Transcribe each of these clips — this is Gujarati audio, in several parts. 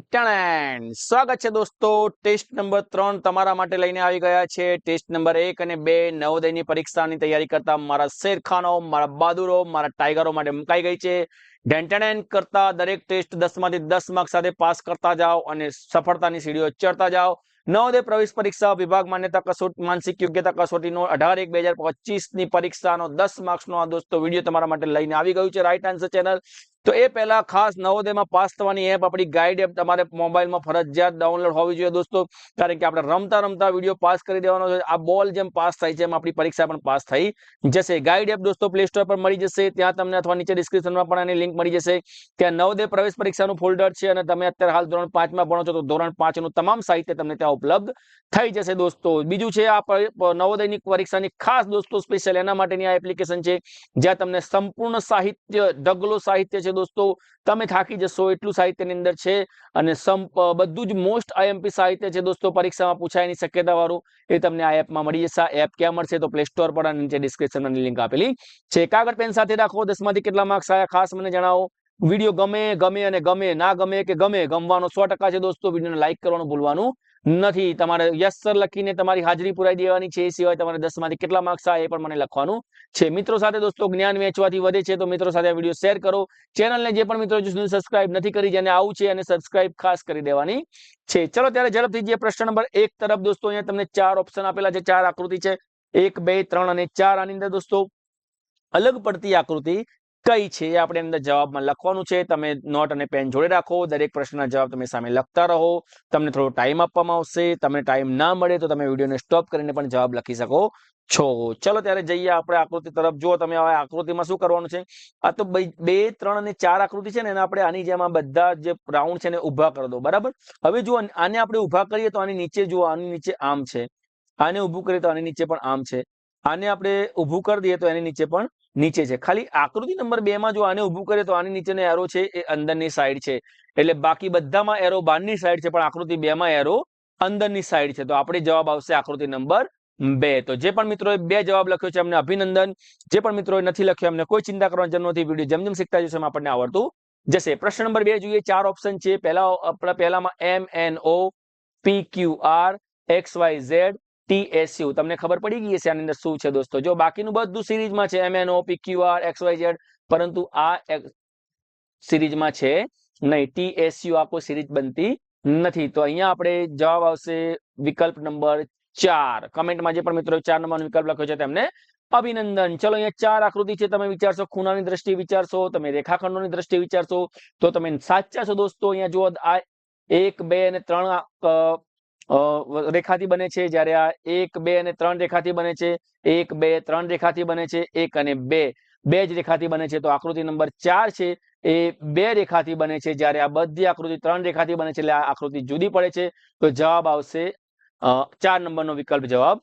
સ્વાગત છે દોસ્તો ટેસ્ટ નંબર ત્રણ તમારા માટે લઈને આવી ગયા છે. ટેસ્ટ નંબર એક અને બે નવોદયની પરીક્ષાની તૈયારી કરતા મારા શેરખાનો, મારા બહાદુરો, મારા ટાઈગરો માટે મુકાઈ ગઈ છે. ઢેન્ટેન કરતા દરેક ટેસ્ટ દસમાંથી દસ માર્ક સાથે પાસ કરતા જાઓ અને સફળતાની સીડીઓ ચડતા જાઓ. નવોદય પ્રવેશ પરીક્ષા વિભાગ માન્યતા કસોટ, માનસિક યોગ્યતા કસોટીનો અઢાર એક બે હજાર પચીસની પરીક્ષાનો દસ માર્ક્સનો આ દોસ્તો વીડિયો તમારા માટે લઈને આવી ગયું છે. રાઈટ આન્સર ચેનલ તો એ પહેલા ખાસ નવોદયમાં પાસ થવાની એપ આપણી ગાઈડ એપ તમારે મોબાઈલમાં ફરજિયાત ડાઉનલોડ હોવી જોઈએ દોસ્તો. કારણ કે આપણે રમતા રમતા વીડિયો પાસ કરી દેવાનો છે. આ બોલ જેમ પાસ થાય છે એમ આપણી પરીક્ષા પણ પાસ થઈ જશે. ગાઈડ એપ દોસ્તો પ્લે સ્ટોર પર મળી જશે. ત્યાં તમને અથવા નીચે ડિસ્ક્રિપ્શનમાં પણ એની લિંક મળી જશે. ત્યાં નવોદય પ્રવેશ પરીક્ષાનું ફોલ્ડર છે અને તમે અત્યારે હાલ ધોરણ પાંચમાં ભણો છો તો ધોરણ પાંચનું તમામ સાહિત્ય તમને ત્યાં ઉપલબ્ધ થઈ જશે દોસ્તો. બીજું છે આ નવોદયની પરીક્ષાની ખાસ દોસ્તો સ્પેશિયલ એના માટેની આ એપ્લિકેશન છે. જ્યાં તમને સંપૂર્ણ સાહિત્ય, ઢગલો સાહિત્ય છે દોસ્તો, તમે થાકી જશો, એટલું સાહિત્યની અંદર છે. અને બધું જ મોસ્ટ આઈએમપી સાહિત્ય છે દોસ્તો, પરીક્ષામાં પૂછાયની શક્યતા વાળું એ તમને આ એપમાં મળી જશે. એપ ક્યાં મળશે તો પ્લે સ્ટોર પર નીચે ડિસ્ક્રિપ્શનમાં લિંક આપેલી છે. કાગળ પેન સાથે રાખો, દસમાંથી કેટલા માર્ક્સ આવ્યા, ખાસ મને જણાવો. વીડિયો ગમે ગમે અને ગમે, ના ગમે કે ગમે, ગમવાનો સો છે દોસ્તો. વિડીયોને લાઈક કરવાનું ભૂલવાનું નથી. તમારે યસ સર લખીને તમારી હાજરી પુરાઈ દેવાની છે, એ સિવાય તમારે દસમાંથી કેટલા માર્ક્સ આવે એ પણ મને લખવાનું છે. મિત્રો સાથે દોસ્તો જ્ઞાન વેચવાથી વધે છે, તો મિત્રો સાથે આ વીડિયો શેર કરો. ચેનલને જે પણ મિત્રો સુધી સબસ્ક્રાઇબ નથી કરી, જેને આવું છે અને સબસ્ક્રાઇબ ખાસ કરી દેવાની છે. ચલો ત્યારે ઝડપથી જે પ્રશ્ન નંબર એક તરફ દોસ્તો, અહીંયા તમને ચાર ઓપ્શન આપેલા છે, ચાર આકૃતિ છે. એક, બે, ત્રણ અને ચાર આની અંદર દોસ્તો અલગ પડતી આકૃતિ કઈ છે એ આપણે અંદર જવાબમાં લખવાનું છે. તમે નોટ અને પેન જોડે રાખો. દરેક પ્રશ્નના જવાબ તમે સામે લખતા રહો. તમને થોડો ટાઈમ આપવામાં આવશે. તમને ટાઈમ ના મળે તો તમે વિડીયોને સ્ટોપ કરીને પણ જવાબ લખી શકો છો. ચલો ત્યારે જઈએ આપણે આકૃતિ તરફ. જુઓ તમે હવે આકૃતિમાં શું કરવાનું છે? આ તો બે ત્રણ અને ચાર આકૃતિ છે ને, એને આપણે આની જેમ બધા જે રાઉન્ડ છે ને ઊભા કરી દો. બરાબર? હવે જુઓ, આને આપણે ઊભા કરીએ તો આની નીચે જુઓ, આની નીચે આમ છે. આને ઊભું કરીએ તો આની નીચે પણ આમ છે. આને આપણે ઊભું કરી દઈએ તો એની નીચે પણ નીચે છે. ખાલી આકૃતિ નંબર બે માં જો આને ઊભું કરીએ તો આની નીચેનો એરો છે એ અંદરની સાઈડ છે. એટલે બાકી બધામાં એરો બહારની સાઈડ છે, પણ આકૃતિ બે માં એરો અંદરની સાઈડ છે. તો આપણે જવાબ આવશે આકૃતિ નંબર બે. તો જે પણ મિત્રોએ બે જવાબ લખ્યો છે એમને અભિનંદન. જે પણ મિત્રોએ નથી લખ્યો એમને કોઈ ચિંતા કરવાની જરૂર નથી. વીડિયો જેમ જેમ શીખતા જશે આપણને આવડતું જશે. પ્રશ્ન નંબર બે જોઈએ. ચાર ઓપ્શન છે. પહેલા, પહેલામાં M N O P Q R X Y Z ટીએસયુ તમને ખબર પડી ગઈ હશે આની અંદર શું છે દોસ્તો? જો બાકીનું બધું સિરીઝમાં છે MNO N O R X Y Z પરંતુ આ સિરીઝમાં છે નહીં. ટીએસયુ આખો સિરીઝ બનતી નથી. તો અહીંયા આપણે જવાબ આવશે વિકલ્પ નંબર ચાર. કમેન્ટમાં જે પણ મિત્રો ચાર નંબરનો વિકલ્પ લખ્યો છે તેમને અભિનંદન. ચલો અહીંયા ચાર આકૃતિ છે તમે વિચારશો, ખૂણાની દ્રષ્ટિએ વિચારશો, તમે રેખાખંડોની દ્રષ્ટિએ વિચારશો, તો તમે સાચા છો દોસ્તો. અહીંયા જુઓ આ એક, બે અને ત્રણ રેખાથી બને છે જ્યારે આ એક, બે અને ત્રણ રેખાથી બને છે. એક, બે, ત્રણ રેખાથી બને છે. એક અને બે. બે જ રેખાથી બને છે. તો આકૃતિ નંબર ચાર છે એ બે રેખાથી બને છે જ્યારે આ બધી આકૃતિ ત્રણ રેખાથી બને છે. એટલે આ આકૃતિ જુદી પડે છે. તો જવાબ આવશે ચાર નંબરનો વિકલ્પ જવાબ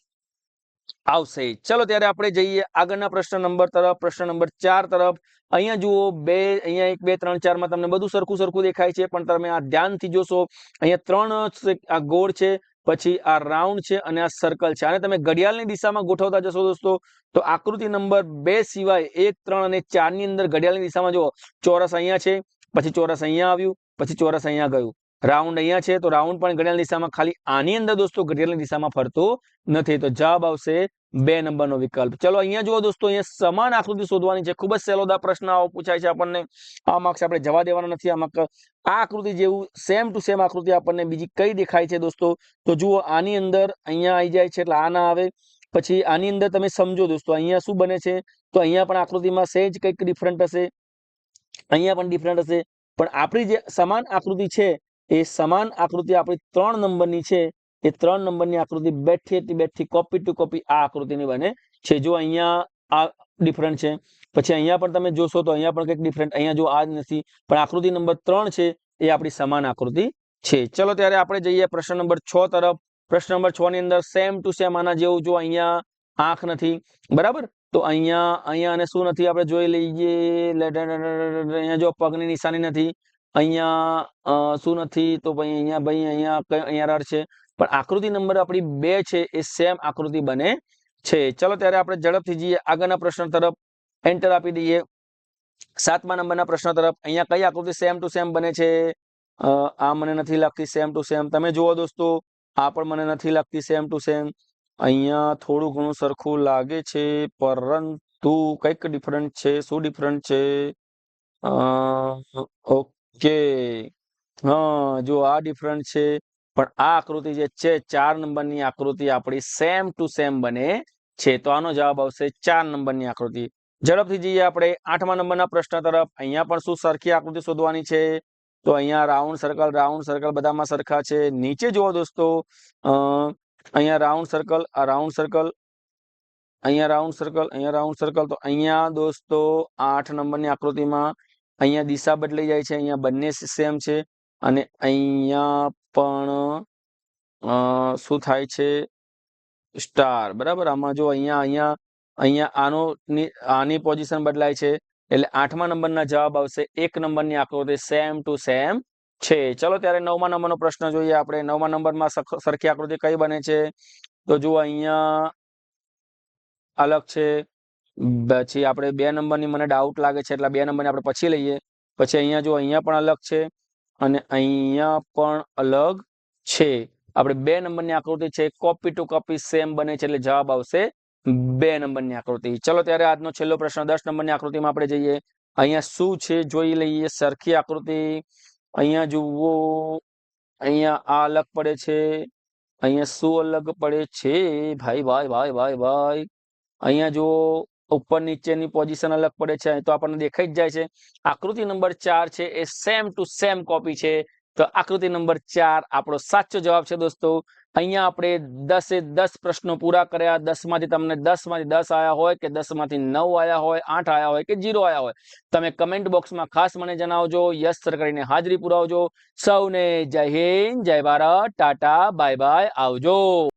આવશે. ચલો ત્યારે આપણે જઈએ આગળના પ્રશ્ન નંબર તરફ. પ્રશ્ન નંબર ચાર તરફ. અહીંયા જુઓ, બે, અહીંયા એક, બે, ત્રણ ચારમાં તમને બધું સરખું સરખું દેખાય છે, પણ તમે આ ધ્યાનથી જોશો, અહીંયા ત્રણ આ ગોળ છે, પછી આ રાઉન્ડ છે અને આ સર્કલ છે. આને તમે ઘડિયાળની દિશામાં ગોઠવતા જશો દોસ્તો, તો આકૃતિ નંબર બે સિવાય એક, ત્રણ અને ચારની અંદર ઘડિયાળની દિશામાં જુઓ. ચોરસ અહીંયા છે, પછી ચોરસ અહીંયા આવ્યું, પછી ચોરસ અહીંયા ગયું. રાઉન્ડ અહીંયા છે, તો રાઉન્ડ પણ ઘડિયાળની દિશામાં ખાલી આની અંદર દોસ્તો ઘડિયાળની દિશામાં ફરતું નથી, તો જવાબ આવશે બે નંબરનો વિકલ્પ. ચલો અહીંયા જુઓ દોસ્તો, અહીંયા સમાન આકૃતિ શોધવાની છે. ખૂબ જ સહેલોદા પ્રશ્ન આવો પૂછાય છે આપણને. આ માર્ક્સ આપણે જવા દેવાના નથી, આ ક- આ આકૃતિ જેવું સેમ ટુ સેમ આકૃતિ આપણને બીજી કઈ દેખાય છે દોસ્તો? તો જુઓ આની અંદર અહીંયા આવી જાય છે, એટલે આ ના આવે. પછી આની અંદર તમે સમજો દોસ્તો, અહીંયા શું બને છે? તો અહીંયા પણ આકૃતિમાં સેજ કંઈક ડિફરન્ટ હશે. અહીંયા પણ ડિફરન્ટ હશે. પણ આપણી જે સમાન આકૃતિ છે એ સમાન આકૃતિ આપણી ત્રણ નંબરની છે એ ત્રણ નંબરની આકૃતિ બેઠી બેઠી કોપી ટુ કોપી આ આકૃતિની બને છે જો અહીંયા આ ડિફરન્ટ છે પછી અહીંયા પણ તમે જોશો તો અહીંયા પણ કંઈક ડિફરન્ટ અહીંયા જો આ જ નથી પણ આકૃતિ નંબર ત્રણ છે એ આપણી સમાન આકૃતિ છે ચલો ત્યારે આપણે જઈએ પ્રશ્ન નંબર છ તરફ પ્રશ્ન નંબર છ ની અંદર સેમ ટુ સેમ આના જેવું જો અહીંયા આંખ નથી બરાબર તો અહીંયા અહીંયા અને શું નથી આપણે જોઈ લઈએ અહીંયા જો પગની નિશાની નથી અહીંયા શું નથી તો ભાઈ અહીંયા ભાઈ અહીંયા અહીંયા રડ છે. પણ આકૃતિ નંબર આપણી બે છે, એ સેમ આકૃતિ બને છે. ચલો ત્યારે આપણે ઝડપથી જઈએ આગળના પ્રશ્ન તરફ. એન્ટર આપી દઈએ. સાતમા નંબરના પ્રશ્ન તરફ. અહીંયા કઈ આકૃતિ સેમ ટુ સેમ બને છે? આ મને નથી લાગતી સેમ ટુ સેમ તમે જુઓ દોસ્તો, આ પણ મને નથી લાગતી સેમ ટુ સેમ અહીંયા થોડું ઘણું સરખું લાગે છે, પરંતુ કંઈક ડિફરન્ટ છે. શું ડિફરન્ટ છે? ઓકે હા, જો આ ડિફરન્ટ છે, પણ આ આકૃતિ જે છે, ચાર નંબરની આકૃતિ આપણી સેમ ટુ સેમ બને છે. તો આનો જવાબ આવશે ચાર નંબરની આકૃતિ. ઝડપથી જઈએ આપણે આઠમા નંબરના પ્રશ્ન તરફ. અહીંયા પણ શું સરખી આકૃતિ શોધવાની છે? તો અહીંયા રાઉન્ડ સર્કલ રાઉન્ડ સર્કલ બધામાં સરખા છે. નીચે જુઓ દોસ્તો અહીંયા રાઉન્ડ સર્કલ આ રાઉન્ડ સર્કલ અહીંયા રાઉન્ડ સર્કલ અહીંયા રાઉન્ડ સર્કલ તો અહીંયા દોસ્તો આઠ નંબરની આકૃતિમાં અહીંયા દિશા બદલાઈ જાય છે. અહીંયા બંને સેમ છે. અને અહીંયા પણ શું થાય છે? સ્ટાર બરાબર? આમાં જો અહીંયા અહીંયા અહીંયા આનો આની પોઝિશન બદલાય છે. એટલે આઠમા નંબરના જવાબ આવશે. એક નંબરની આકૃતિ સેમ ટુ સેમ છે. ચલો ત્યારે નવમા નંબરનો પ્રશ્ન જોઈએ આપણે. નવમા નંબરમાં સરખી આકૃતિ કઈ બને છે? તો જુઓ અહીંયા, અલગ છે. પછી આપણે બે નંબરની મને ડાઉટ લાગે છે, એટલે બે નંબરની આપણે પછી લઈએ. પછી અહીંયા જો અહીંયા પણ અલગ છે અને અહીંયા પણ અલગ છે. આપણે બે નંબરની આકૃતિ છે કોપી ટુ કોપી સેમ બને છે, એટલે જવાબ આવશે બે નંબરની આકૃતિ. ચલો ત્યારે આજનો છેલ્લો પ્રશ્ન, દસ નંબરની આકૃતિમાં આપણે જઈએ. અહીંયા શું છે જોઈ લઈએ, સરખી આકૃતિ. અહીંયા જુઓ, અહીંયા આ અલગ પડે છે. અહીંયા શું અલગ પડે છે? ભાઈ ભાઈ ભાઈ ભાઈ ભાઈ. અહીંયા જો ઉપર નીચેની પોઝિશન અલગ પડે છે તો આપણને દેખાઈ જ જાય છે. આકૃતિ નંબર ચાર છે એ સેમ ટુ સેમ કોપી છે. તો આકૃતિ નંબર ચાર આપણો સાચો જવાબ છે દોસ્તો. અહીંયા આપણે દસે દસ પ્રશ્નો પૂરા કર્યા. દસમાંથી તમને દસમાંથી દસ આયા હોય કે દસમાંથી નવ આવ્યા હોય, આઠ આવ્યા હોય કે જીરો આવ્યા હોય. તમે કમેન્ટ બોક્સમાં ખાસ મને જણાવજો. યસ સર કરીને હાજરી પુરાવજો. સૌને જય હિન્દ, જય ભારત, ટાટા, બાય બાય, આવજો.